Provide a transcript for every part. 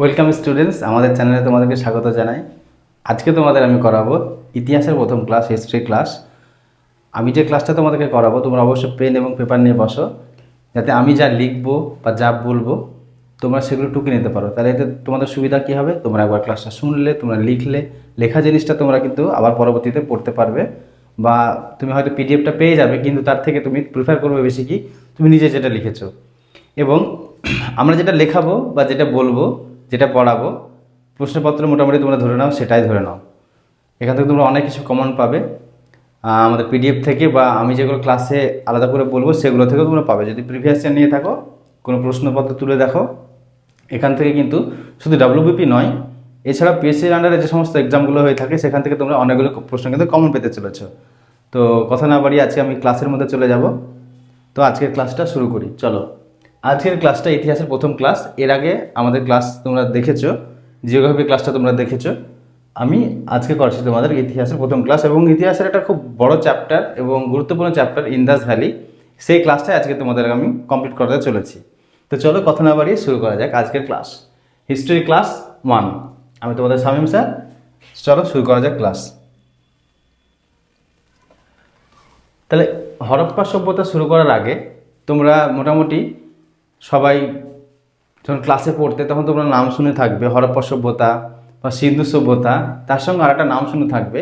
Welcome students আমাদের চ্যানেলে তোমাদেরকে স্বাগত জানাই। আজকে তোমাদের আমি করাবো ইতিহাসের প্রথম ক্লাস হিস্ট্রি ক্লাস আমি যে ক্লাসটা তোমাদেরকে করাবো, তোমরা অবশ্যই পেন এবং পেপার নিয়ে বসো। যাতে আমি যা লিখব বা যা বলব, তোমরা সেগুলো টুকে নিতে পারো। তাহলে এতে তোমাদের সুবিধা কী হবে? তোমরা একবার ক্লাসটা শুনলে, তোমরা লিখলে। লেখা জিনিসটা তোমরা কিন্তু আবার পরবর্তীতে পড়তে পারবে। বা তুমি হয়তো পিডিএফটা পেয়ে যাবে, কিন্তু তার থেকে তুমি প্রিফার করবে বেশি কি? তুমি নিজে যেটা লিখেছো। এবং আমরা যেটা লেখাবো বা যেটা বলব যেটা পড়াবো, প্রশ্নপত্র মোটামুটি তোমরা ধরে নাও, সেটাই ধরে নাও। এখান থেকে তোমরা অনেক কিছু কমন পাবে। আমাদের পিডিএফ থেকে বা আমি যেগুলো ক্লাসে আলাদা করে বলব, সেগুলো থেকেও তোমরা পাবে। যদি প্রিভিয়াস ইয়ার নিয়ে থাকো, কোনো প্রশ্নপত্র তুলে দেখো, এখান থেকে কিন্তু শুধু ডাব্লিউবিপি নয় এছাড়া পিএসসির আন্ডারে যে সমস্ত এক্সামগুলো হয়ে থাকে, সেখান থেকে তোমরা অনেকগুলো প্রশ্ন কিন্তু কমন পেতে চলেছ। তো কথা না বাড়িয়ে আজকে আমি ক্লাসের মধ্যে চলে যাব। তো আজকের ক্লাসটা শুরু করি, চলো। আজকের ক্লাসটা ইতিহাসের প্রথম ক্লাস এর আগে আমাদের ক্লাস তোমরা দেখেছ জিওগ্রাফি ক্লাসটা তোমরা দেখেছ। আমি আজকে করছি তোমাদের ইতিহাসের প্রথম ক্লাস এবং ইতিহাসের একটা খুব বড় চ্যাপ্টার এবং গুরুত্বপূর্ণ চ্যাপ্টার ইন্দাস ভ্যালি সেই ক্লাসটাই আজকে তোমাদের আমি কমপ্লিট করতে চলেছি। তো চলো কথা না বাড়িয়ে শুরু করা যাক আজকের ক্লাস হিস্ট্রি ক্লাস ওয়ান আমি তোমাদের শামীম স্যার। চলো শুরু করা যাক ক্লাস তাহলে হরপ্পা সভ্যতা শুরু করার আগে তোমরা মোটামুটি সবাই যখন ক্লাসে পড়তে, তখন তোমরা নাম শুনে থাকবে, হরপ্পা সভ্যতা বা সিন্ধু সভ্যতা, তার সঙ্গে আরেকটা নাম শুনে থাকবে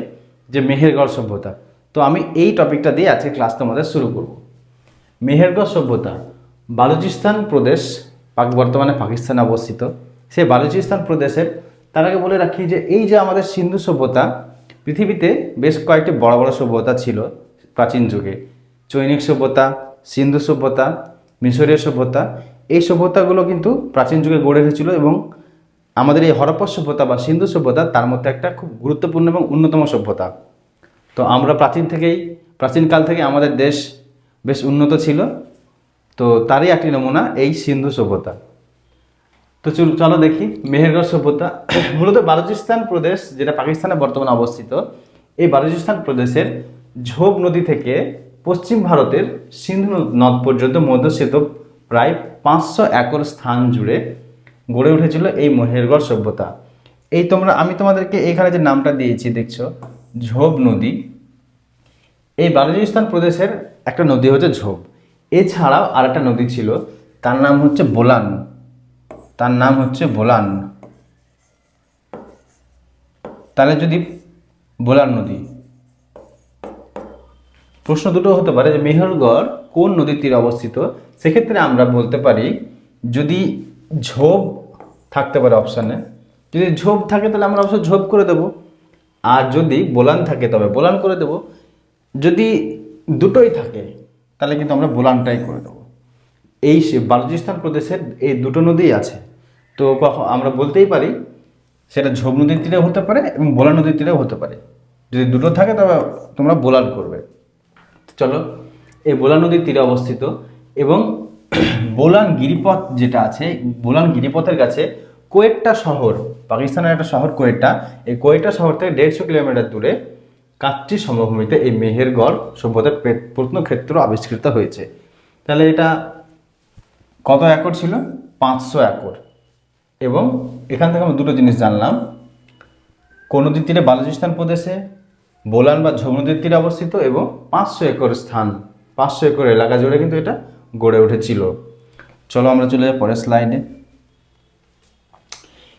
যে মেহেরগড় সভ্যতা। তো আমি এই টপিকটা দিয়ে আজকে ক্লাস তোমাদের শুরু করব। মেহেরগড় সভ্যতা, বালুচিস্তান প্রদেশ, পাক বর্তমানে পাকিস্তানে অবস্থিত। সেই বালুচিস্তান প্রদেশের, তার আগে বলে রাখি যে এই যে আমাদের সিন্ধু সভ্যতা, পৃথিবীতে বেশ কয়েকটি বড় বড় সভ্যতা ছিল প্রাচীন যুগে। চৈনিক সভ্যতা, সিন্ধু সভ্যতা মিশরীয় সভ্যতা, এই সভ্যতাগুলো কিন্তু প্রাচীন যুগে গড়ে উঠেছিল এবং আমাদের এই হরপ্পা সভ্যতা বা সিন্ধু সভ্যতা তার মধ্যে একটা খুব গুরুত্বপূর্ণ এবং অন্যতম সভ্যতা। তো আমরা প্রাচীন থেকেই প্রাচীনকাল থেকে আমাদের দেশ বেশ উন্নত ছিল। তো তারই একটি নমুনা এই সিন্ধু সভ্যতা। তো চল, চলো দেখি মেহেরগড় সভ্যতা। মূলত বালুচিস্তান প্রদেশ, যেটা পাকিস্তানে বর্তমানে অবস্থিত, এই বালুচিস্তান প্রদেশের ঝোপ নদী থেকে পশ্চিম ভারতের সিন্ধু নদ পর্যন্ত মধ্যস্থিত প্রায় পাঁচশো একর স্থান জুড়ে গড়ে উঠেছিল এই মহেরগড় সভ্যতা। এই তোমরা, আমি তোমাদেরকে এখানে যে নামটা দিয়েছি, দেখছ? ঝোপ নদী। এই বালুচিস্তান প্রদেশের একটা নদী হচ্ছে ঝোপ। এছাড়াও আর একটা নদী ছিল, তার নাম হচ্ছে বোলান। তার নাম হচ্ছে বোলান। তাহলে যদি বোলান নদী প্রশ্ন দুটো হতে পারে যে মেহেরগড় কোন নদীর তীরে অবস্থিত? সেক্ষেত্রে আমরা বলতে পারি যদি ঝোপ থাকতে পারে অপশানে যদি ঝোপ থাকে তাহলে আমরা অবশ্যই ঝোপ করে দেবো। আর যদি বোলান থাকে তবে বোলান করে দেবো। যদি দুটোই থাকে তাহলে কিন্তু আমরা বোলানটাই করে দেবো। এই বালুচিস্তান প্রদেশের এই দুটো নদীই আছে। তো কখন আমরা বলতেই পারি সেটা ঝোপ নদীর তীরেও হতে পারে এবং বোলা নদীর তীরেও হতে পারে। যদি দুটো থাকে তবে তোমরা বোলান করবে। চলো, এই বোলান নদীর তীরে অবস্থিত এবং বোলান গিরিপথ যেটা আছে, বোলান গিরিপথের কাছে কোয়েট্টা শহর, পাকিস্তানের একটা শহর কোয়েট্টা, এই কোয়েট্টা শহর থেকে দেড়শো কিলোমিটার দূরে কাচ্চি সমভূমিতে এই মেহেরগড় সভ্যতার প্রত্নক্ষেত্র আবিষ্কৃত হয়েছে। তাহলে এটা কত একর ছিল? পাঁচশো একর। এবং এখান থেকে আমরা দুটো জিনিস জানলাম। কোন নদীর তীরে বালুচিস্তান প্রদেশে বোলান বা ঝোপ তীরে অবস্থিত এবং পাঁচশো একর স্থান, পাঁচশো একর এলাকা জুড়ে কিন্তু এটা গড়ে উঠেছিল। চলো আমরা চলে যাই পরের স্লাইডে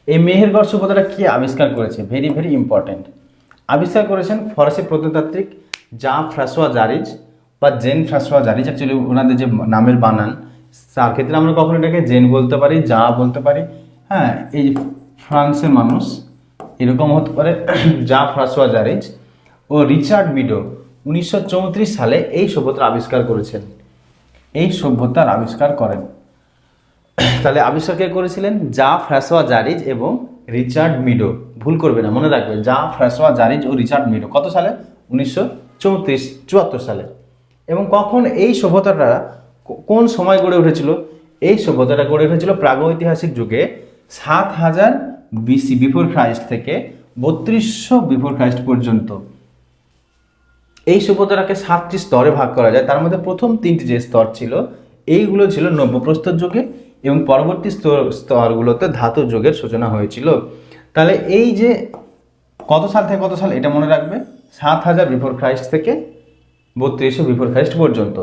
এই মেহেরগড় সভ্যতাটা কি আবিষ্কার করেছে? ভেরি ভেরি ইম্পর্ট্যান্ট আবিষ্কার করেছেন ফরাসি প্রত্নতাত্ত্বিক জা ফ্রাসোয়া জারিজ বা জেন ফ্রাসোয়া জারিজ। অ্যাকচুয়ালি ওনাদের যে নামের বানান, তার ক্ষেত্রে আমরা কখনো এটাকে জেন বলতে পারি যা বলতে পারি। হ্যাঁ এই ফ্রান্সের মানুষ এরকম হতে পারে। জা ফ্রাসোয়া জারিজ ও রিচার্ড মিডো উনিশশো চৌত্রিশ সালে এই সভ্যতার আবিষ্কার করেছেন। এই সভ্যতার আবিষ্কার করেন। তাহলে আবিষ্কার কে করেছিলেন? জা ফ্রাসোয়া জারিজ এবং রিচার্ড মিডো। ভুল করবে না, মনে রাখবে জা ফ্রাসোয়া জারিজ ও রিচার্ড মিডো। কত সালে? উনিশশো চৌত্রিশ, চুয়াত্তর সালে। এবং কখন এই সভ্যতাটা কোন সময় গড়ে উঠেছিল? এই সভ্যতাটা গড়ে উঠেছিল প্রাগৈতিহাসিক যুগে, সাত হাজার বিসি বিফোর খ্রাইস্ট থেকে বত্রিশশো বিফোর খ্রাইস্ট পর্যন্ত। এই সভ্যতাটাকে সাতটি স্তরে ভাগ করা যায়। তার মধ্যে প্রথম তিনটি যে স্তর ছিল, এইগুলো ছিল নব্যপ্রস্তর যুগে এবং পরবর্তী স্তর, স্তরগুলোতে ধাতু যুগের সূচনা হয়েছিল। তাহলে এই যে কত সাল থেকে কত সাল, এটা মনে রাখবে? সাত হাজার বিফোর খ্রাইস্ট থেকে বত্রিশশো বিফোর খ্রাইস্ট পর্যন্ত।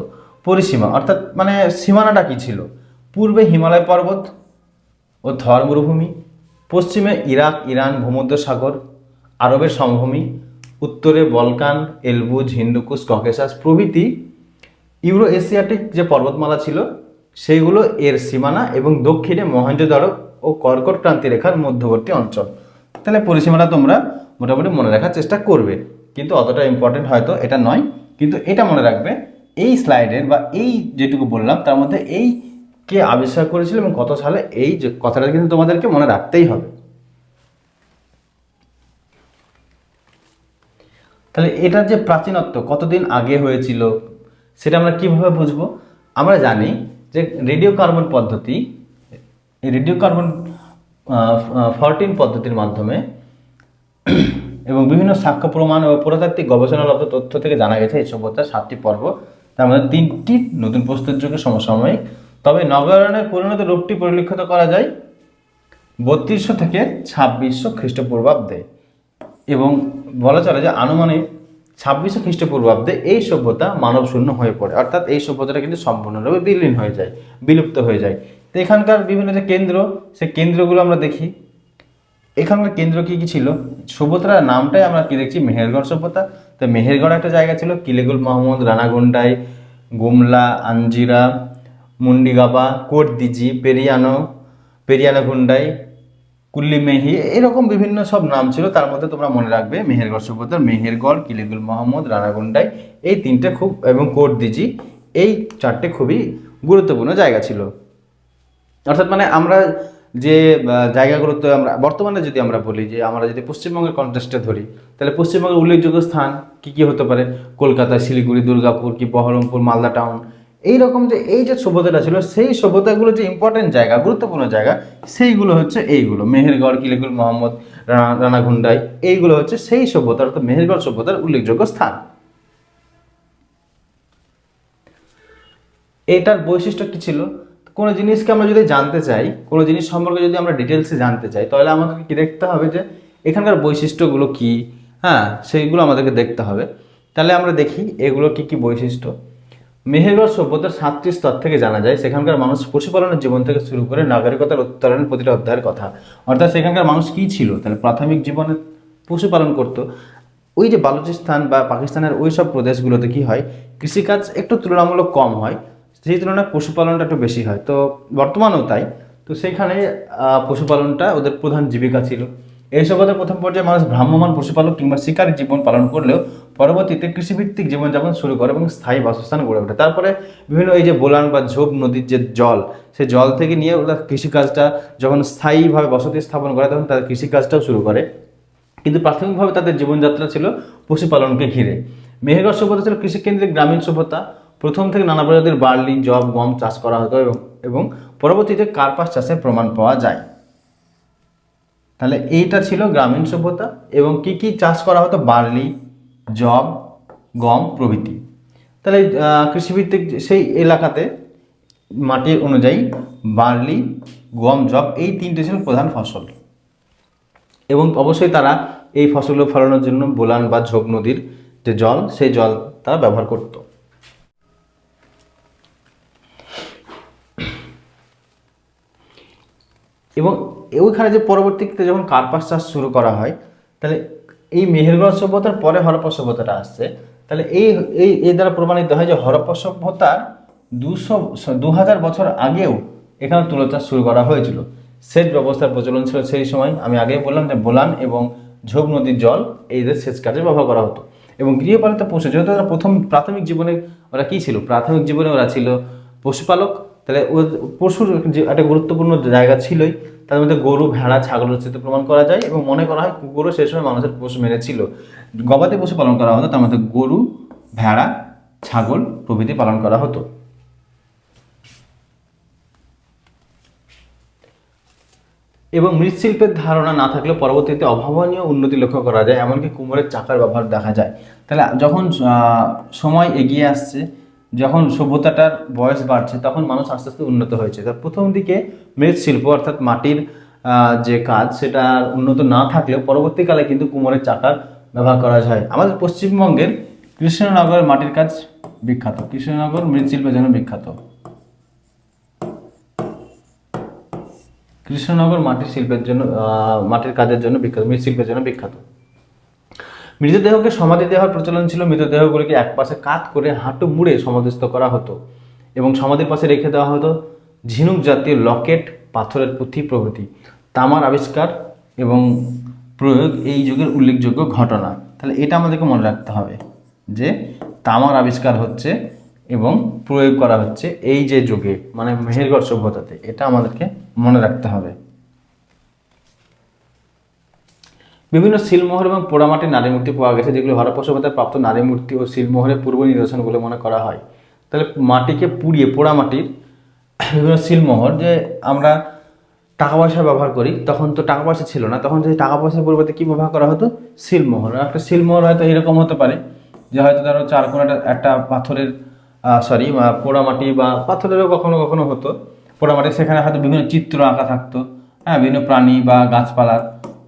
পরিসীমা, অর্থাৎ মানে সীমানাটা কি ছিল? পূর্বে হিমালয় পর্বত ও থর মরুভূমি পশ্চিমে ইরাক, ইরান ভূমধ্যসাগর, আরবের সমভূমি উত্তরে বলকান, এলবুজ, হিন্দুকুশ, ককেশাস প্রভৃতি ইউরো এশিয়াটিক যে পর্বতমালা ছিল সেইগুলো এর সীমানা এবং দক্ষিণে মহেঞ্জোদারো ও কর্কট ক্রান্তি রেখার মধ্যবর্তী অঞ্চল। তাহলে পরিসীমাটা তোমরা মোটামুটি মনে রাখার চেষ্টা করবে। কিন্তু অতটা ইম্পর্টেন্ট হয়তো এটা নয়, কিন্তু এটা মনে রাখবে, এই স্লাইডের বা এই যেটুকু বললাম, তার মধ্যে এই কে আবিষ্কার করেছিল এবং কত সালে, এই যে কথাটা কিন্তু তোমাদেরকে মনে রাখতেই হবে। তাহলে এটার যে প্রাচীনত্ব কতদিন আগে হয়েছিল, সেটা আমরা কীভাবে বুঝব? আমরা জানি যে রেডিও কার্বন পদ্ধতি রেডিও কার্বন ফরটিন পদ্ধতির মাধ্যমে এবং বিভিন্ন সাক্ষ্য প্রমাণ ও পুরাতাত্ত্বিক গবেষণালব্ধ তথ্য থেকে জানা গেছে এই সভ্যতার সাতটি পর্ব। তার মধ্যে তিনটি নতুন প্রস্তুত যুগে সমসাময়িক। তবে নগরায়ণের পরিণত রূপটি পরিলক্ষিত করা যায় বত্রিশশো থেকে ছাব্বিশশো খ্রিস্টপূর্বাব্দে। এবং বলা চলে যে আনুমানিক ছাব্বিশশো খ্রিস্টপূর্বাব্দে এই সভ্যতা মানব শূন্য হয়ে পড়ে। অর্থাৎ এই সভ্যতাটা কিন্তু সম্পূর্ণরূপে বিলীন হয়ে যায়, বিলুপ্ত হয়ে যায়। তো এখানকার বিভিন্ন যে কেন্দ্র, সেই কেন্দ্রগুলো আমরা দেখি। এখানকার কেন্দ্র কি কি ছিল? সভ্যতার নামটাই আমরা কি দেখছি? মেহেরগড় সভ্যতা। তো মেহেরগড় একটা জায়গা ছিল, কিলেগুল মোহাম্মদ, রানাগুন্ডাই, গুমলা আঞ্জিরা মুন্ডিগাবা, কোটদিজি, পেরিয়ানো পেরিয়ানো গুন্ডাই কুল্লিমেহি এরকম বিভিন্ন সব নাম ছিল। তার মধ্যে তোমরা মনে রাখবে মেহেরগড় সভ্যতার মেহেরগড় কিলেগুল মোহাম্মদ রানাগুন্ডাই এই তিনটে খুব, এবং কোটদিজি এই চারটে খুবই গুরুত্বপূর্ণ জায়গা ছিল। অর্থাৎ মানে আমরা যে জায়গাগুলোতে আমরা, বর্তমানে যদি আমরা বলি যে, আমরা যদি পশ্চিমবঙ্গের কন্টেস্টে ধরি, তাহলে পশ্চিমবঙ্গের উল্লেখযোগ্য স্থান কি কি হতে পারে? কলকাতা, শিলিগুড়ি, দুর্গাপুর, কি বহরমপুর, মালদা টাউন এই রকম যে এই যে সভ্যতাটা ছিল, সেই সভ্যতাগুলো যে ইম্পর্টেন্ট জায়গা, গুরুত্বপূর্ণ জায়গা, সেইগুলো হচ্ছে এইগুলো। মেহেরগড় কিলিগুল মোহাম্মদ, রানা রানাঘুন্ডাই এইগুলো হচ্ছে সেই সভ্যতার অর্থাৎ মেহেরগড় সভ্যতার উল্লেখযোগ্য স্থান। এটার বৈশিষ্ট্য কি ছিল? কোনো জিনিসকে আমরা যদি জানতে চাই, কোনো জিনিস সম্পর্কে যদি আমরা ডিটেলসে জানতে চাই, তাহলে আমাদেরকে কি দেখতে হবে যে এখানকার বৈশিষ্ট্যগুলো কি? হ্যাঁ সেইগুলো আমাদেরকে দেখতে হবে। তাহলে আমরা দেখি এগুলো কি কি বৈশিষ্ট্য। মেহেরগড় সভ্যতার সাতটি স্তর থেকে জানা যায় সেখানকার মানুষ পশুপালনের জীবন থেকে শুরু করে নাগরিকতার উত্তরণের প্রতিটা অধ্যায়ের কথা। অর্থাৎ সেখানকার মানুষ কি ছিল? তাহলে প্রাথমিক জীবনে পশুপালন করতো। ওই যে বালুচিস্তান বা পাকিস্তানের ওই সব প্রদেশগুলোতে কি হয়? কৃষিকাজ একটু তুলনামূলক কম হয় সেই তুলনায় পশুপালনটা একটু বেশি হয়। তো বর্তমানেও তাই। তো সেইখানে আহ, পশুপালনটা ওদের প্রধান জীবিকা ছিল। এই সভ্যতার প্রথম পর্যায়ে মানুষ ভ্রাম্যমান পশুপালক কিংবা শিকারী জীবন পালন করলেও পরবর্তীতে কৃষিভিত্তিক জীবনযাপন শুরু করে এবং স্থায়ী বাসস্থান গড়ে ওঠে। তারপরে বিভিন্ন এই যে বোলান বা ঝোপ নদীর যে জল, সে জল থেকে নিয়ে ওরা কৃষিকাজটা যখন স্থায়ীভাবে বসতি স্থাপন করে, তখন তাদের কৃষিকাজটাও শুরু করে। কিন্তু প্রাথমিকভাবে তাদের জীবনযাত্রা ছিল পশুপালনকে ঘিরে। মেহেরগড় সভ্যতা ছিল কৃষিকেন্দ্রিক গ্রামীণ সভ্যতা। প্রথম থেকে নানা প্রজাতির বার্লি জব গম চাষ করা হতো এবং এবং পরবর্তীতে কার্পাস চাষের প্রমাণ পাওয়া যায়। তাহলে এইটা ছিল গ্রামীণ সভ্যতা এবং কি কি চাষ করা হতো? বার্লি জব, গম, প্রভৃতি। তাহলে কৃষিভিত্তিক সেই এলাকাতে মাটির অনুযায়ী বার্লি, গম, জব এই তিনটে ছিল প্রধান ফসল। এবং অবশ্যই তারা এই ফসলগুলো ফলানোর জন্য বোলান বা ঝোপ নদীর যে জল, সেই জল তারা ব্যবহার করত। এবং ওইখানে যে পরবর্তীতে যখন কার্পাস চাষ শুরু করা হয়, তাহলে এই মেহেরগড় সভ্যতার পরে হরপ্পা সভ্যতাটা আসছে, তাহলে এই এই এই দ্বারা প্রমাণিত হয় যে হরপ্পা সভ্যতার দুশো দু হাজার বছর আগেও এখানে তুলো চাষ শুরু করা হয়েছিল। সেচ ব্যবস্থার প্রচলন ছিল সেই সময়। আমি আগেই বললাম যে বোলান এবং ঝোপ নদীর জল এইদের সেচ কাজে ব্যবহার করা হতো। এবং গৃহপালিত পশু, যেহেতু ওরা প্রথম প্রাথমিক জীবনে ওরা কী ছিল? প্রাথমিক জীবনে ওরা ছিল পশুপালক। তাহলে পশুর যে একটা গুরুত্বপূর্ণ জায়গা ছিলই তার মধ্যে গরু, ভেড়া, ছাগল চিত্র প্রমাণ করা যায় এবং মনে করা হয় কুকুরও সেই সময় মানুষের পশু মেরেছিল গবাদি পশু পালন করা হতো, তার মধ্যে গরু, ভেড়া, ছাগল প্রভৃতি পালন করা হতো। এবং মৃৎশিল্পের ধারণা না থাকলেও পরবর্তীতে অভাবনীয় উন্নতি লক্ষ্য করা যায়, এমনকি কুমোরের চাকার ব্যবহার দেখা যায়। তাহলে যখন সময় এগিয়ে আসছে যখন সভ্যতাটার বয়স বাড়ছে, তখন মানুষ আস্তে আস্তে উন্নত হয়েছে। তার প্রথম দিকে মৃৎশিল্প, অর্থাৎ মাটির যে কাজ, সেটা উন্নত না থাকলেও পরবর্তীকালে কিন্তু কুমোরের চাকার ব্যবহার করা যায়। আমাদের পশ্চিমবঙ্গের কৃষ্ণনগর মাটির কাজ বিখ্যাত। কৃষ্ণনগর মৃৎশিল্পের জন্য বিখ্যাত। কৃষ্ণনগর মাটির শিল্পের জন্য মাটির কাজের জন্য বিখ্যাত, মৃৎশিল্পের জন্য বিখ্যাত। মৃতদেহকে সমাধি দেওয়ার প্রচলন ছিল, মৃতদেহগুলিকে এক পাশে কাত করে হাঁটু মুড়ে সমাধিস্থ করা হতো এবং সমাধির পাশে রেখে দেওয়া হতো ঝিনুক জাতীয় লকেট পাথরের পুঁথি প্রভৃতি, তামার আবিষ্কার এবং প্রয়োগ এই যুগের উল্লেখযোগ্য ঘটনা। তাহলে এটা আমাদেরকে মনে রাখতে হবে যে তামার আবিষ্কার হচ্ছে এবং প্রয়োগ করা হচ্ছে এই যে যুগে মানে মেহেরগড় সভ্যতাতে। এটা আমাদেরকে মনে রাখতে হবে। বিভিন্ন শিলমোহর এবং পোড়ামাটির নারী মূর্তি পাওয়া গেছে, যেগুলো হরপ্পা সভ্যতায় প্রাপ্ত নারী মূর্তি ও শিলমোহরের পূর্ব নিদর্শন বলে মনে করা হয়। তাহলে মাটিকে পুড়িয়ে, পোড়ামাটির বিভিন্ন শিলমোহর যে আমরা টাকা পয়সা ব্যবহার করি, তখন তো টাকা পয়সা ছিল না, তখন যদি টাকা পয়সার পরিবর্তে কী ব্যবহার করা হতো? শিলমোহর। একটা শিলমোহর হয়তো এরকম হতে পারে যে হয়তো ধরো চার কোনাটা একটা পাথরের সরি পোড়ামাটি বা পাথরেরও কখনো কখনো হতো। পোড়ামাটি সেখানে হয়তো বিভিন্ন চিত্র আঁকা থাকতো হ্যাঁ বিভিন্ন প্রাণী বা গাছপালার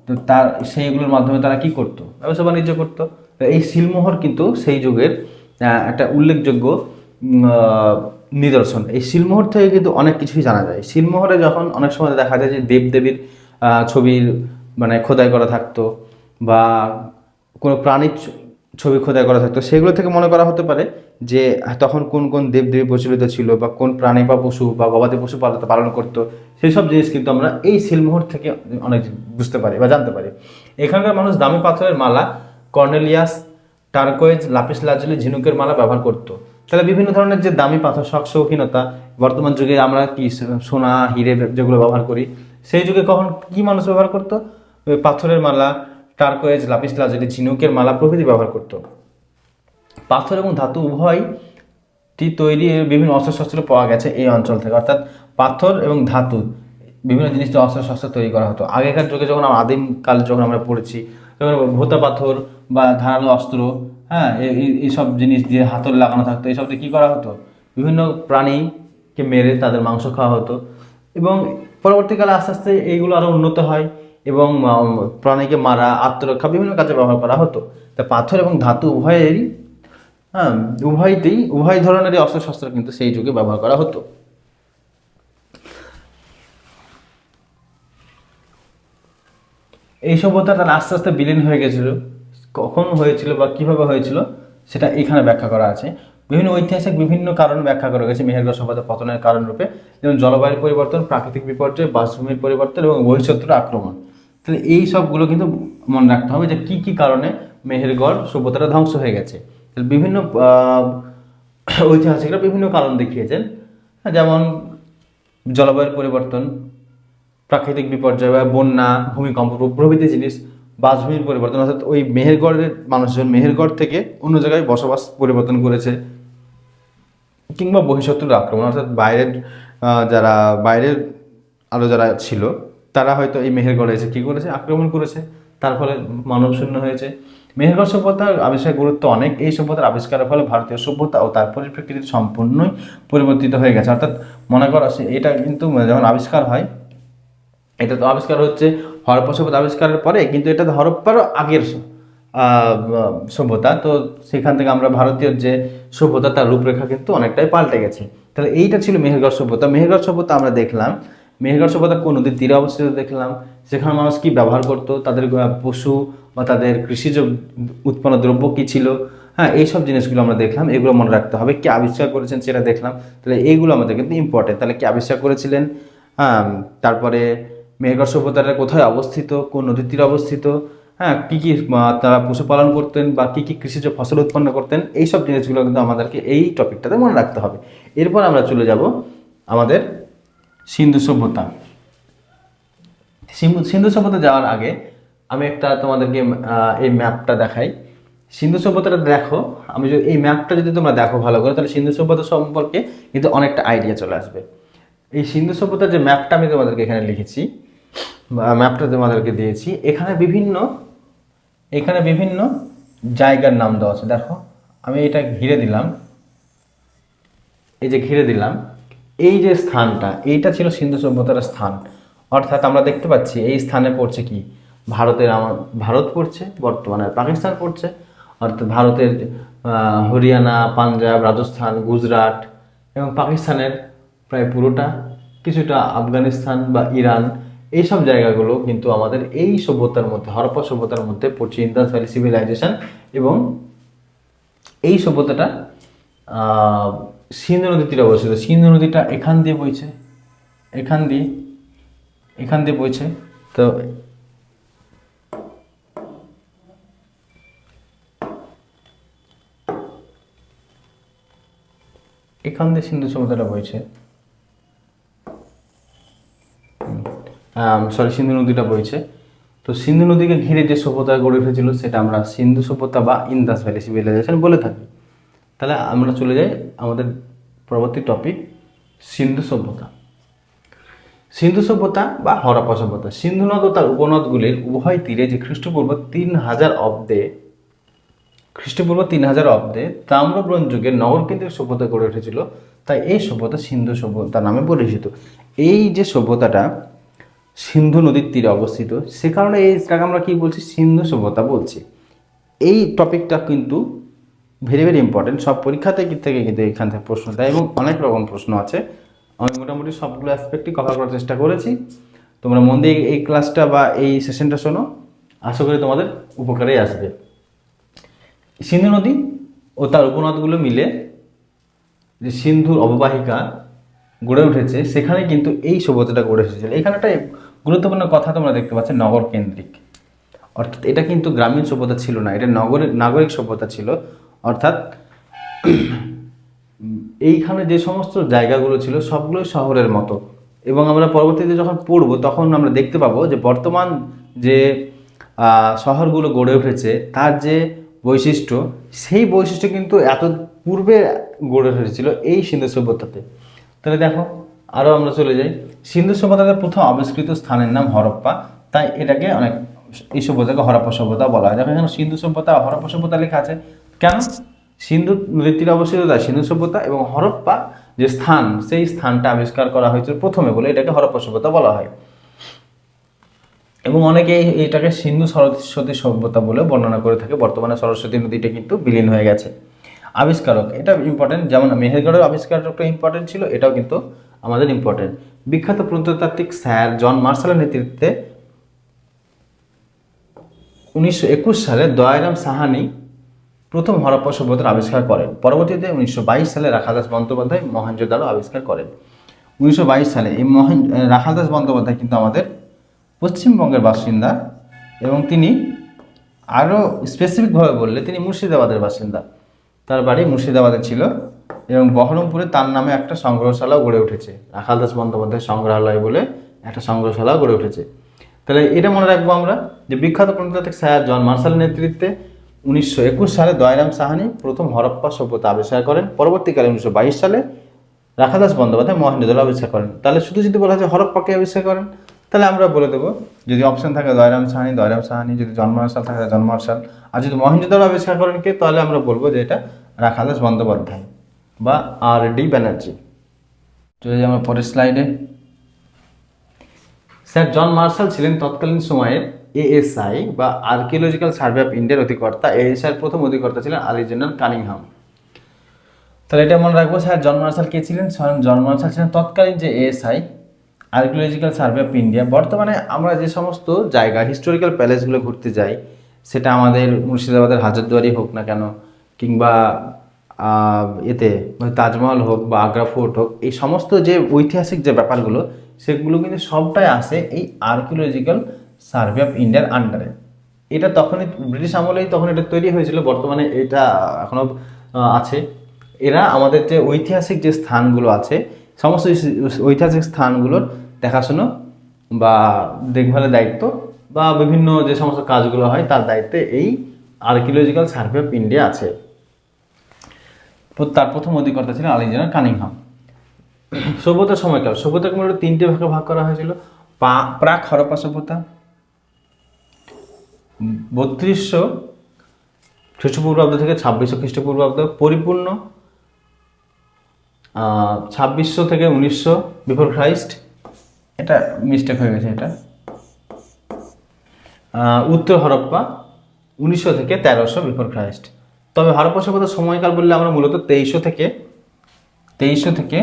তো তার, সেইগুলোর মাধ্যমে তারা কি করতো? ব্যবসা বাণিজ্য করতো এই শিলমোহর কিন্তু সেই যুগের একটা উল্লেখযোগ্য নিদর্শন। এই শিলমোহর থেকে কিন্তু অনেক কিছুই জানা যায়। শিলমোহরে যখন অনেক সময় দেখা যায় যে দেবদেবীর ছবির মানে খোদাই করা থাকতো বা কোনো প্রাণীর ছবি খোদাই করা থাকতো, সেগুলো থেকে মনে করা হতে পারে যে তখন কোন কোন দেবদেবী প্রচলিত ছিল বা কোন প্রাণী বা পশু বা গবাদি পশু পালন করতো, সেই সব জিনিস কিন্তু আমরা এই শিলমোহর থেকে অনেক বুঝতে পারি বা জানতে পারি। এখানকার মানুষ দামি পাথরের মালা, কর্নেলিয়াস, টার্কোয়েজ, লাপিস লাজলি, ঝিনুকের মালা ব্যবহার করতো। তাহলে বিভিন্ন ধরনের যে দামি পাথর শখ শৌখিনতা বর্তমান যুগে আমরা কি সোনা, হিরে যেগুলো ব্যবহার করি, সেই যুগে কখন কি মানুষ ব্যবহার করতো? পাথরের মালা, টার্কোয়েজ, লাপিস লাজলি, ঝিনুকের মালা প্রভৃতি ব্যবহার করতো। পাথর এবং ধাতু উভয়টি তৈরি বিভিন্ন অস্ত্রশস্ত্র পাওয়া গেছে এই অঞ্চল থেকে। অর্থাৎ পাথর এবং ধাতু বিভিন্ন জিনিস দিয়ে অস্ত্রশস্ত্র তৈরি করা হতো। আগেকার যুগে যখন আমরা আদিমকাল যখন আমরা পড়েছি, তখন ভোতা পাথর বা ধারালো অস্ত্র হ্যাঁ এই- এই- এইসব জিনিস দিয়ে হাতল লাগানো থাকতো। এইসব দিয়ে কী করা হতো? বিভিন্ন প্রাণীকে মেরে তাদের মাংস খাওয়া হতো। এবং পরবর্তীকালে আস্তে আস্তে এইগুলো আরও উন্নত হয় এবং প্রাণীকে মারা, আত্মরক্ষা বিভিন্ন কাজে ব্যবহার করা হতো। তা পাথর এবং ধাতু উভয়েরই হ্যাঁ উভয়তেই, উভয় ধরনেরই অস্ত্রশস্ত্র কিন্তু সেই যুগে ব্যবহার করা হতো। এই সভ্যতা তার আস্তে আস্তে বিলীন হয়ে গেছিল। কখন হয়েছিল বা কীভাবে হয়েছিল, সেটা এখানে ব্যাখ্যা করা আছে। বিভিন্ন ঐতিহাসিক বিভিন্ন কারণ ব্যাখ্যা করা গেছে। মেহেরগড় সভ্যতা পতনের কারণ রূপে, যেমন জলবায়ুর পরিবর্তন, প্রাকৃতিক বিপর্যয়, বাসভূমির পরিবর্তন এবং বহিঃশত্রুর আক্রমণ। তাহলে এই সবগুলো কিন্তু মনে রাখতে হবে যে কি কি কারণে মেহেরগড় সভ্যতাটা ধ্বংস হয়ে গেছে। বিভিন্ন ঐতিহাসিকরা বিভিন্ন কারণ দেখিয়েছেন। যেমন জলবায়ুর পরিবর্তন, প্রাকৃতিক বিপর্যয় বা বন্যা, ভূমিকম্প প্রভৃতি জিনিস, বাসভূমির পরিবর্তন, অর্থাৎ ওই মেহেরগড়ের মানুষজন মেহেরগড় থেকে অন্য জায়গায় বসবাস পরিবর্তন করেছে। কিংবা বহিঃশত্রুর আক্রমণ, অর্থাৎ বাইরের যারা বাইরের আরও যারা ছিল, তারা হয়তো এই মেহেরগড়ে এসে কী করেছে? আক্রমণ করেছে। তার ফলে মানব শূন্য হয়েছে। মেহেরগড় সভ্যতার আবিষ্কার গুরুত্ব অনেক। এই সভ্যতার আবিষ্কারের ফলে ভারতীয় সভ্যতা ও তার পরিপ্রেক্ষিতে সম্পূর্ণই পরিবর্তিত হয়ে গেছে। অর্থাৎ মনে করো এটা কিন্তু যখন আবিষ্কার হয়, এটা তো আবিষ্কার হচ্ছে হরপ্পা সভ্যতা আবিষ্কারের পরে, কিন্তু এটা হরপ্পারও আগের সভ্যতা। তো সেখান থেকে আমরা ভারতীয় যে সভ্যতা, তার রূপরেখা কিন্তু অনেকটাই পাল্টে গেছে। তাহলে এইটা ছিল মেহেরগড় সভ্যতা। মেহেরগড় সভ্যতা আমরা দেখলাম মেহেরগড় সভ্যতা কোন নদীর তীরে অবস্থিত দেখলাম? সেখানে মানুষ কি ব্যবহার করতো? তাদের পশু বা তাদের কৃষিজ উৎপন্ন দ্রব্য কি ছিল? হ্যাঁ এইসব জিনিসগুলো আমরা দেখলাম। এগুলো মনে রাখতে হবে। কে আবিষ্কার করেছেন সেটা দেখলাম। তাহলে এইগুলো আমাদের কিন্তু ইম্পর্টেন্ট তাহলে কি আবিষ্কার করেছিলেন? হ্যাঁ তারপরে মেহেরগড় সভ্যতাটা কোথায় অবস্থিত? কোন নদীর তীরে অবস্থিত? হ্যাঁ কী কী তারা পশুপালন করতেন বা কী কী কৃষিজ ফসল উৎপন্ন করতেন? এইসব জিনিসগুলো কিন্তু আমাদেরকে এই টপিকটাতে মনে রাখতে হবে। এরপর আমরা চলে যাব আমাদের সিন্ধু সভ্যতা। সিন্ধু সভ্যতা যাওয়ার আগে আমি একটা তোমাদেরকে এই ম্যাপটা দেখাই। সিন্ধু সভ্যতাটা দেখো, আমি যদি এই ম্যাপটা যদি তোমরা দেখো ভালো করে, তাহলে সিন্ধু সভ্যতা সম্পর্কে কিন্তু অনেকটা আইডিয়া চলে আসবে। এই সিন্ধু সভ্যতার যে ম্যাপটা আমি তোমাদেরকে এখানে লিখেছি ম্যাপটা তোমাদেরকে দিয়েছি, এখানে বিভিন্ন এখানে বিভিন্ন জায়গার নাম দেওয়া আছে। দেখো, আমি এটা ঘিরে দিলাম। এই যে ঘিরে দিলাম এই যে স্থানটা, এইটা ছিল সিন্ধু সভ্যতার স্থান। অর্থাৎ আমরা দেখতে পাচ্ছি এই স্থানে পড়ছে কি? ভারতের আমার ভারত পড়ছে, বর্তমানে পাকিস্তান পড়ছে। অর্থাৎ ভারতের হরিয়ানা, পাঞ্জাব, রাজস্থান, গুজরাট এবং পাকিস্তানের প্রায় পুরোটা, কিছুটা আফগানিস্তান বা ইরান, এইসব জায়গাগুলো কিন্তু আমাদের এই সভ্যতার মধ্যে, হরপ্পা সভ্যতার মধ্যে পড়ছে, ইন্দাস ভ্যালি সিভিলাইজেশন এবং এই সভ্যতাটা সিন্ধু নদীর তীরে অবস্থিত সিন্ধু নদীটা এখান দিয়ে বইছে। এখান দিয়ে এখান দিয়ে বইছে। তো এখান দিয়ে সিন্ধু সভ্যতাটা বইছে। সরি সিন্ধু নদীটা বইছে। তো সিন্ধু নদীকে ঘিরে যে সভ্যতা গড়ে উঠেছিল, সেটা আমরা সিন্ধু সভ্যতা বা ইন্দাস ভ্যালি সিভিলাইজেশন বলে থাকি। তাহলে আমরা চলে যাই আমাদের পরবর্তী টপিক সিন্ধু সভ্যতা। সিন্ধু সভ্যতা বা হরপ্পা সভ্যতা। সিন্ধু নদ ও তার উপনদগুলির উভয় তীরে যে খ্রিস্টপূর্ব তিন হাজার অব্দে, খ্রিস্টপূর্ব তিন হাজার অব্দে তাম্রব্রঞ্জ যুগের নগরকেন্দ্রিক সভ্যতা গড়ে উঠেছিল, তাই এই সভ্যতা সিন্ধু সভ্যতা নামে পরিচিত। এই যে সভ্যতাটা সিন্ধু নদীর তীরে অবস্থিত, সে কারণে এইটাকে আমরা কি বলছি? সিন্ধু সভ্যতা বলছি। এই টপিকটা কিন্তু ভেরি ভেরি ইম্পর্টেন্ট সব পরীক্ষাতে থেকে কিন্তু এখান থেকে প্রশ্ন দেয় এবং অনেক রকম প্রশ্ন আছে। আমি মোটামুটি সবগুলো অ্যাসপেক্টই কভার করার চেষ্টা করেছি। তোমরা মন দিয়ে এই ক্লাসটা বা এই সেশনটা শোনো। আশা করি তোমাদের উপকারেই আসবে। সিন্ধু নদী ও তার উপনদগুলো মিলে যে সিন্ধুর অববাহিকা গড়ে উঠেছে, সেখানে কিন্তু এই সভ্যতাটা গড়ে এসেছিল। এখানে একটা গুরুত্বপূর্ণ কথা তোমরা দেখতে পাচ্ছ, নগর কেন্দ্রিক। অর্থাৎ এটা কিন্তু গ্রামীণ সভ্যতা ছিল না, এটা নগরের নাগরিক সভ্যতা ছিল। অর্থাৎ এইখানে যে সমস্ত জায়গাগুলো ছিল সবগুলোই শহরের মতো। এবং আমরা পরবর্তীতে যখন পড়ব, তখন আমরা দেখতে পাবো যে বর্তমান যে শহরগুলো গড়ে উঠেছে, তার যে বৈশিষ্ট্য, সেই বৈশিষ্ট্য কিন্তু এত পূর্বে গড়ে উঠেছিল এই সিন্ধু সভ্যতাতে। তাহলে দেখো আরও আমরা চলে যাই। সিন্ধু সভ্যতাতে প্রথম আবিষ্কৃত স্থানের নাম হরপ্পা। তাই এটাকে অনেক, এই সভ্যতাকে হরপ্পা সভ্যতা বলা হয়। দেখো এখানে সিন্ধু সভ্যতা, হরপ্পা সভ্যতা লেখা আছে। কেন? সিন্ধু নদীর তীরে অবস্থিত তাই সিন্ধু সভ্যতা এবং হরপ্পা যে স্থান, সেই স্থানটা আবিষ্কার করা হয়েছিল প্রথমে বলে এটাকে হরপ্পা সভ্যতা বলা হয়। এবং অনেকে এটাকে সিন্ধু সরস্বতী সভ্যতা বলে বর্ণনা করে থাকে। বর্তমানে সরস্বতী নদীটা কিন্তু বিলীন হয়ে গেছে। আবিষ্কারক, এটা ইম্পর্টেন্ট যেমন মেহেরগড়ের আবিষ্কারকটা ইম্পর্টেন্ট ছিল, এটাও কিন্তু আমাদের ইম্পর্টেন্ট বিখ্যাত প্রত্নতাত্ত্বিক স্যার জন মার্শালের নেতৃত্বে উনিশশো একুশ সালে দয়ারাম সাহানি প্রথম হরপ্পা সভ্যতার আবিষ্কার করেন। পরবর্তীতে উনিশশো বাইশ সালে রাখাদাস বন্দ্যোপাধ্যায় মহেঞ্জোদারো আবিষ্কার করেন। উনিশশো বাইশ সালে এই মহেন রাখাদাস বন্দ্যোপাধ্যায় কিন্তু আমাদের পশ্চিমবঙ্গের বাসিন্দা এবং তিনি আরও স্পেসিফিকভাবে বললে তিনি মুর্শিদাবাদের বাসিন্দা। তার বাড়ি মুর্শিদাবাদে ছিল এবং বহরমপুরে তার নামে একটা সংগ্রহশালাও গড়ে উঠেছে। রাখালদাস বন্দ্যোপাধ্যায় সংগ্রহালয় বলে একটা সংগ্রহশালাও গড়ে উঠেছে। তাহলে এটা মনে রাখব আমরা যে বিখ্যাত প্রত্নতাত্ত্বিক স্যার জন মার্শালের নেতৃত্বে উনিশশো একুশ সালে দয়রাম সাহানি প্রথম হরপ্পা সভ্যতা আবিষ্কার করেন। পরবর্তীকালে উনিশশো বাইশ সালে রাখাদাস বন্দ্যোপাধ্যায় মহেন্দ্রদল আবিষ্কার করেন। তাহলে শুধু যদি বলা হয় হরপ্পাকে আবিষ্কার করেন? তাহলে আমরা বলে দেবো, যদি অপশন থাকে দয়রাম সাহানি দয়রাম সাহানি, যদি জন্মার্শাল থাকে জন্মার্শাল আর যদি মহেন্দ্রদল আবিষ্কার করেন কে, তাহলে আমরা বলব যে এটা রাখাদাস বন্দ্যোপাধ্যায় বা আর ডি ব্যানার্জি। চলে যাই আমরা পরের স্লাইডে স্যার, জন মার্শাল ছিলেন তৎকালীন সময়ের এএসআই বা আর্কিওলজিক্যাল সার্ভে অফ ইন্ডিয়ার অধিকর্তা এএসআই এর প্রথম অধিকর্তা ছিলেন আলেকজান্ডার কানিংহাম। তাহলে এটা মনে রাখব, স্যার জন মার্শাল কে ছিলেন? স্বয়ং জন মার্শাল ছিলেন তৎকালীন যে ASI archaeological survey of India বর্তমানে আমরা যে সমস্ত জায়গা হিস্টোরিক্যাল প্যালেসগুলো ঘুরতে যাই, সেটা আমাদের মুর্শিদাবাদের হাজারদুয়ারি হোক না কেন, কিংবা এতে মানে তাজমহল হোক বা আগ্রা ফোর্ট হোক, এই সমস্ত যে ঐতিহাসিক যে ব্যাপারগুলো, সেগুলো কিন্তু সবটাই আসে এই আর্কিওলজিক্যাল সার্ভে অফ ইন্ডিয়ার আন্ডারে এটা তখনই, ব্রিটিশ আমলেই তখন এটা তৈরি হয়েছিল, বর্তমানে এটা এখনও আছে। এরা আমাদের যে ঐতিহাসিক যে স্থানগুলো আছে, সমস্ত ঐতিহাসিক স্থানগুলোর দেখাশুনো বা দেখভালের দায়িত্ব বা বিভিন্ন যে সমস্ত কাজগুলো হয়, তার দায়িত্বে এই আর্কিওলজিক্যাল সার্ভে অফ ইন্ডিয়া আছে। তার প্রথম অধিকর্তা ছিলেন আলেকজান্ডার কানিংহাম। সভ্যতার সময়কাল সভ্যতাকে মূলত তিনটে ভাগে ভাগ করা হয়েছিল প্রাক হরপ্পা সভ্যতা বত্রিশশো খ্রিস্টপূর্বাব্দ থেকে ছাব্বিশশো খ্রিস্টপূর্বাব্দ পরিপূর্ণ ছাব্বিশশো থেকে উনিশশো বিফোর খ্রাইস্ট। এটা মিস্টেক হয়ে গেছে এটা। উত্তর হরপ্পা, উনিশশো থেকে তেরোশো বিফোর খ্রাইস্ট। তবে হরপ্পা সভ্যতার সময়কাল বললে আমরা মূলত তেইশশো থেকে তেইশশো থেকে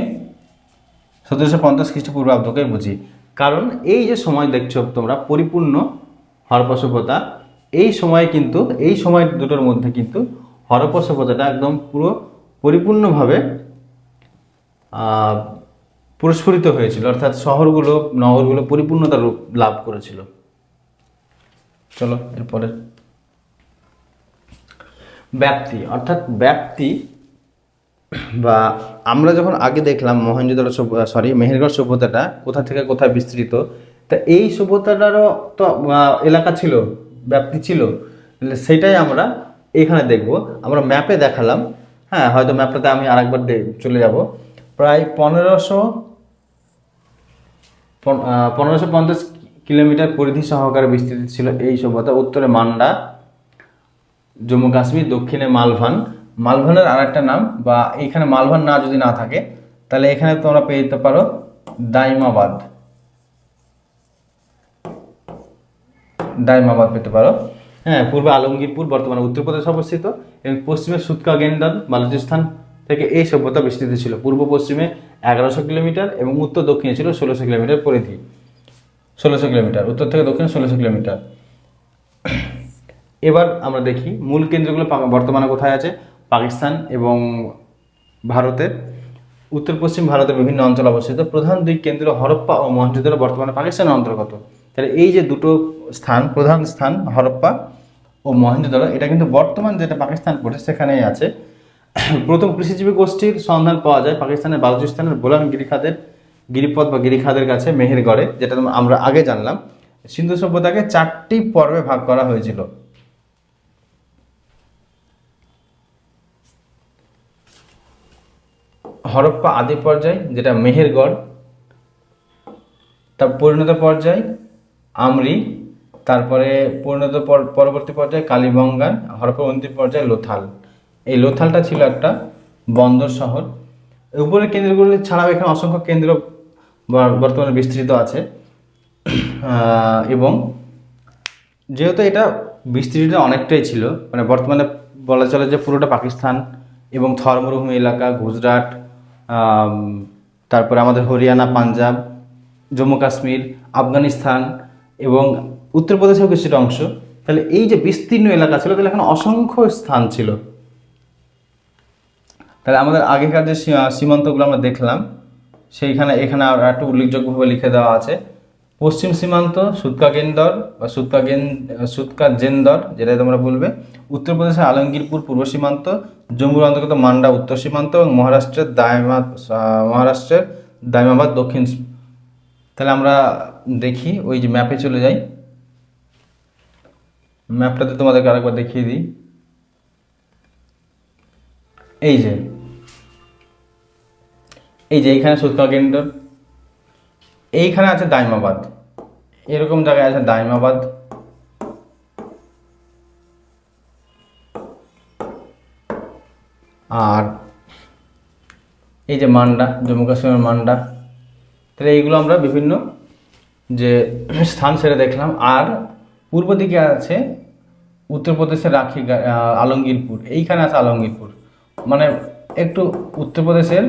সতেরোশো পঞ্চাশ খ্রিস্টপূর্বাব্দকে বুঝি। কারণ এই যে সময় দেখছ তোমরা, পরিপূর্ণ হরপ্পা সভ্যতা এই সময় কিন্তু, এই সময় দুটোর মধ্যে কিন্তু হরপ্পা সভ্যতাটা একদম পুরো পরিপূর্ণভাবে পুরস্ফুরিত হয়েছিল। অর্থাৎ শহরগুলো, নগরগুলো পরিপূর্ণতা রূপ লাভ করেছিল। চলো এরপরে ব্যাপ্তি, অর্থাৎ ব্যাপ্তি বা আমরা যখন আগে দেখলাম সভ্য সরি মেহেরগড় সভ্যতাটা কোথা থেকে কোথায় বিস্তৃত, তা এই সভ্যতাটারও তো এলাকা ছিল। ব্যাপ্তি ছিল সেটাই আমরা এখানে দেখব। আমরা ম্যাপে দেখালাম। হ্যাঁ হয়তো ম্যাপটাতে আমি আরেকবার চলে যাব। প্রায় পনেরোশো পনেরোশো পঞ্চাশ কিলোমিটার পরিধি সহকারে বিস্তৃত ছিল এই সভ্যতা। উত্তরে মান্ডা, জম্মু কাশ্মীর, দক্ষিণে মালভান মালভানের আরেকটা নাম, বা এইখানে মালভান না যদি না থাকে, তাহলে এখানে তোমরা পেয়ে যেতে পারো দাইমাবাদ। দাইমাবাদ পেতে পারো। হ্যাঁ পূর্বে আলমগীরপুর, বর্তমানে উত্তরপ্রদেশ অবস্থিত এবং পশ্চিমে সুতকা গেন্দান বালুচিস্তান থেকে এই সভ্যতা বিস্তৃত ছিল। পূর্ব পশ্চিমে এগারোশো কিলোমিটার এবং উত্তর দক্ষিণে ছিল ষোলোশো কিলোমিটার পরিধি। ষোলোশো কিলোমিটার, উত্তর থেকে দক্ষিণে ষোলোশো কিলোমিটার। এবার আমরা দেখি মূল কেন্দ্রগুলো বর্তমানে কোথায় আছে? পাকিস্তান এবং ভারতের। উত্তর পশ্চিম ভারতের বিভিন্ন অঞ্চল অবস্থিত। প্রধান দুই কেন্দ্র হরপ্পা ও মহেঞ্জোদারো বর্তমানে পাকিস্তানের অন্তর্গত। তাহলে এই যে দুটো স্থান, প্রধান স্থান হরপ্পা ও মহেঞ্জোদারো এটা কিন্তু বর্তমান যেটা পাকিস্তান পড়ে সেখানেই আছে। প্রথম কৃষিজীবী গোষ্ঠীর সন্ধান পাওয়া যায় পাকিস্তানের, বালুচিস্তানের বোলান গিরিখাদের গিরিপথ বা গিরিখাদের কাছে, মেহেরগড়ে, যেটা আমরা আগে জানলাম। সিন্ধু সভ্যতাকে চারটি পর্বে ভাগ করা হয়েছিল। হরপ্পা আদি পর্যায়, যেটা মেহেরগড়, তার পরিণত পর্যায়, আমরি তারপরে পরিণত পরবর্তী পর্যায়ে কালীবঙ্গান হরপ্পার অন্তিম পর্যায়ে লোথাল। এই লোথালটা ছিল একটা বন্দর শহর। উপরের কেন্দ্রগুলি ছাড়াও এখানে অসংখ্য কেন্দ্র বর্তমানে বিস্তৃত আছে। এবং যেহেতু এটা বিস্তৃতিটা অনেকটাই ছিল মানে বর্তমানে বলা চলে যে পুরোটা পাকিস্তান এবং থর মরুভূমি এলাকা, গুজরাট তারপরে আমাদের হরিয়ানা, পাঞ্জাব, জম্মু কাশ্মীর, আফগানিস্তান এবং উত্তরপ্রদেশেও কিছুটা অংশ, তাহলে এই যে বিস্তীর্ণ এলাকা ছিল, তাহলে এখানে অসংখ্য স্থান ছিল। তাহলে আমাদের আগেকার যে সীমান্তগুলো আমরা দেখলাম, সেইখানে, এখানে আর একটু উল্লেখযোগ্যভাবে লিখে দেওয়া আছে। পশ্চিম সীমান্ত, সুতকা গেন্দর বা সুতকা গেন সুতকা জেন্দর যেটাই তোমরা বলবে, উত্তরপ্রদেশের আলমগীরপুর পূর্ব সীমান্ত, জম্মুর অন্তর্গত মান্ডা উত্তর সীমান্ত এবং মহারাষ্ট্রের দায়মাত মহারাষ্ট্রের দায়মাবাদ দক্ষিণ তাহলে আমরা দেখি, ওই যে ম্যাপে চলে যাই। ম্যাপটাতে তোমাদেরকে আরেকবার দেখিয়ে দিই। এই যে। এই যে এইখানে সুতকা কেন্দ্র। এইখানে আছে দাইমাবাদ। এরকম জায়গায় আছে দাইমাবাদ। আর এই যে মান্ডা, জম্মু কাশ্মীরের মান্ডা। তাহলে এইগুলো আমরা বিভিন্ন যে স্থান সেরে দেখলাম। আর পূর্ব দিকে আছে উত্তরপ্রদেশের রাখি আলমগীরপুর। এইখানে আছে আলমগীরপুর। মানে একটু উত্তরপ্রদেশের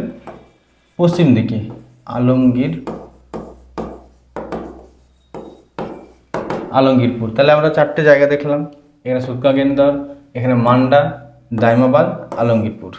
পশ্চিম দিকে। আলমগীর আলমগীরপুর। তাহলে আমরা চারটে জায়গা দেখলাম। এখানে সুতকা কেন্দ্র, এখানে মান্ডা, দাইমাবাদ, আলমগীরপুর।